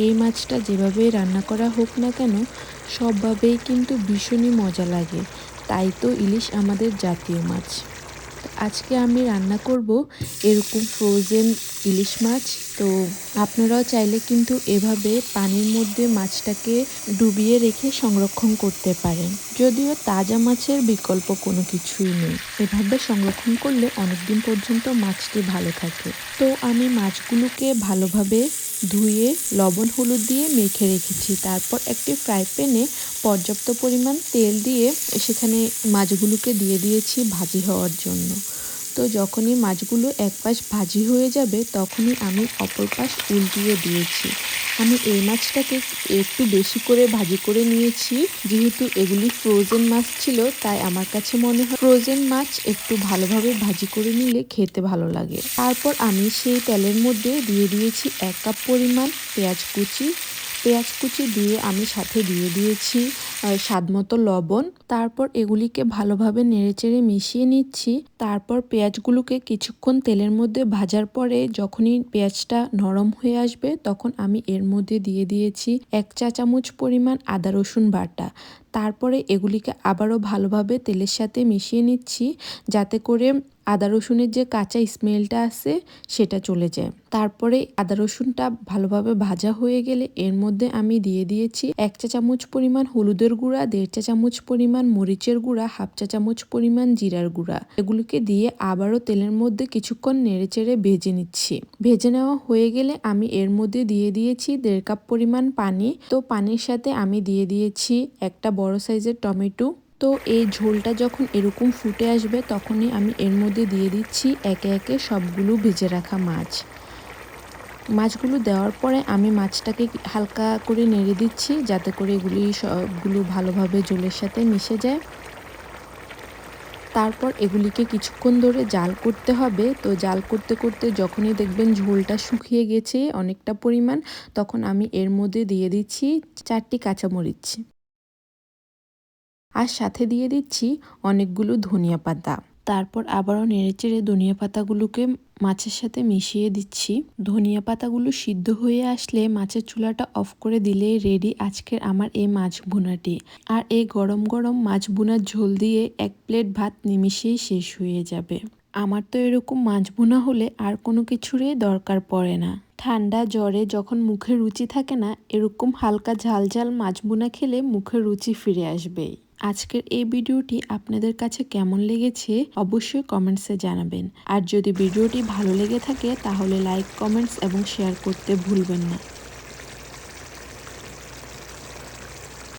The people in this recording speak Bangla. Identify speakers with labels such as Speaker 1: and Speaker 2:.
Speaker 1: এই মাছটা যেভাবেই রান্না করা হোক না কেন, সবভাবেই কিন্তু ভীষণই মজা লাগে। তাই তো ইলিশ আমাদের জাতীয় মাছ। আজকে আমি রান্না করব এরকম ফ্রোজেন ইলিশ মাছ। তো আপনারাও চাইলে কিন্তু এভাবে পানির মধ্যে মাছটাকে ডুবিয়ে রেখে সংরক্ষণ করতে পারেন। যদিও তাজা মাছের বিকল্প কোনো কিছুই নেই। এভাবে সংরক্ষণ করলে অনেকদিন পর্যন্ত মাছটি ভালো থাকে। তো আমি মাছগুলোকে ভালোভাবে ধুয়ে লবণ হলুদ দিয়ে মেখে রেখেছি। তারপর একটি ফ্রাই প্যানে পর্যাপ্ত পরিমাণ তেল দিয়ে সেখানে মাছগুলোকে দিয়ে দিয়েছি ভাজি হওয়ার জন্য। তো যখনই মাছগুলো এক পাশ ভাজি হয়ে যাবে, তখনই আমি অপর পাশ উল্টিয়ে দিয়েছি। আমি এই মাছটাকে একটু বেশি করে ভাজি করে নিয়েছি। যেহেতু এগুলি ফ্রোজেন মাছ ছিল, তাই আমার কাছে মনে হয় ফ্রোজেন মাছ একটু ভালোভাবে ভাজি করে নিলে খেতে ভালো লাগে। তারপর আমি সেই তেলের মধ্যে দিয়ে দিয়েছি এক কাপ পরিমাণ পেঁয়াজ কুচি। পেঁয়াজ কুচি দিয়ে আমি সাথে দিয়ে দিয়েছি। স্বাদ মতো লবণ। তারপর এগুলিকে ভালোভাবে নেড়েচেড়ে মিশিয়ে নিচ্ছি। তারপর পেঁয়াজগুলোকে কিছুক্ষণ তেলের মধ্যে ভাজার পরে যখনই পেঁয়াজটা নরম হয়ে আসবে, তখন আমি এর মধ্যে দিয়ে দিয়েছি এক চা চামচ পরিমাণ আদা রসুন বাটা। তারপরে এগুলিকে আবারও ভালোভাবে তেলের সাথে মিশিয়ে নিচ্ছি যাতে করে আদা রসুনের যে কাঁচা স্মেলটা আছে, সেটা চলে যায়। তারপরে আদা রসুনটা ভালোভাবে ভাজা হয়ে গেলে এর মধ্যে আমি দিয়ে দিয়েছি এক চা চামচ পরিমাণ হলুদের গুঁড়া, দেড় চা চামচ পরিমাণ মরিচের গুঁড়া, হাফ চা চামচ পরিমাণ জিরার গুঁড়া। এগুলোকে দিয়ে আবারও তেলের মধ্যে কিছুক্ষণ নেড়েচেড়ে ভেজে নিচ্ছি। ভেজে নেওয়া হয়ে গেলে আমি এর মধ্যে দিয়ে দিয়েছি দেড় কাপ পরিমাণ পানি। তো পানির সাথে আমি দিয়ে দিয়েছি একটা বড় সাইজের টমেটো। তো এই ঝোলটা যখন এরকম ফুটে আসবে, তখনই আমি এর মধ্যে দিয়ে দিচ্ছি একে একে সবগুলো ভেজে রাখা মাছ। মাছগুলো দেওয়ার পরে আমি মাছটাকে হালকা করে নেড়ে দিচ্ছি, যাতে করে এগুলি সবগুলো ভালোভাবে জলের সাথে মিশে যায়। তারপর এগুলিকে কিছুক্ষণ ধরে জাল করতে হবে। তো জাল করতে করতে যখনই দেখবেন ঝোলটা শুকিয়ে গেছে অনেকটা পরিমাণ, তখন আমি এর মধ্যে দিয়ে দিচ্ছি চারটি কাঁচামরিচ। আর সাথে দিয়ে দিচ্ছি অনেকগুলো ধনিয়া পাতা। তারপর আবারও নেড়েচেড়ে ধনিয়া পাতাগুলোকে মাছের সাথে মিশিয়ে দিচ্ছি। ধনিয়া পাতাগুলো সিদ্ধ হয়ে আসলে মাছের চুলাটা অফ করে দিলেই রেডি আজকের আমার এই মাছ ভুনাটি। আর এই গরম গরম মাছ ভুনার ঝোল দিয়ে এক প্লেট ভাত নিমিশেই শেষ হয়ে যাবে। আমার তো এরকম মাছ ভুনা হলে আর কোনো কিছুরই দরকার পড়ে না। ঠান্ডা জ্বরে যখন মুখে রুচি থাকে না, এরকম হালকা ঝাল ঝাল মাছ ভুনা খেলে মুখে রুচি ফিরে আসবেই। আজকের এই ভিডিওটি আপনাদের কাছে কেমন লেগেছে অবশ্যই কমেন্টসে জানাবেন। আর যদি ভিডিওটি ভালো লেগে থাকে, তাহলে লাইক, কমেন্টস এবং শেয়ার করতে ভুলবেন না।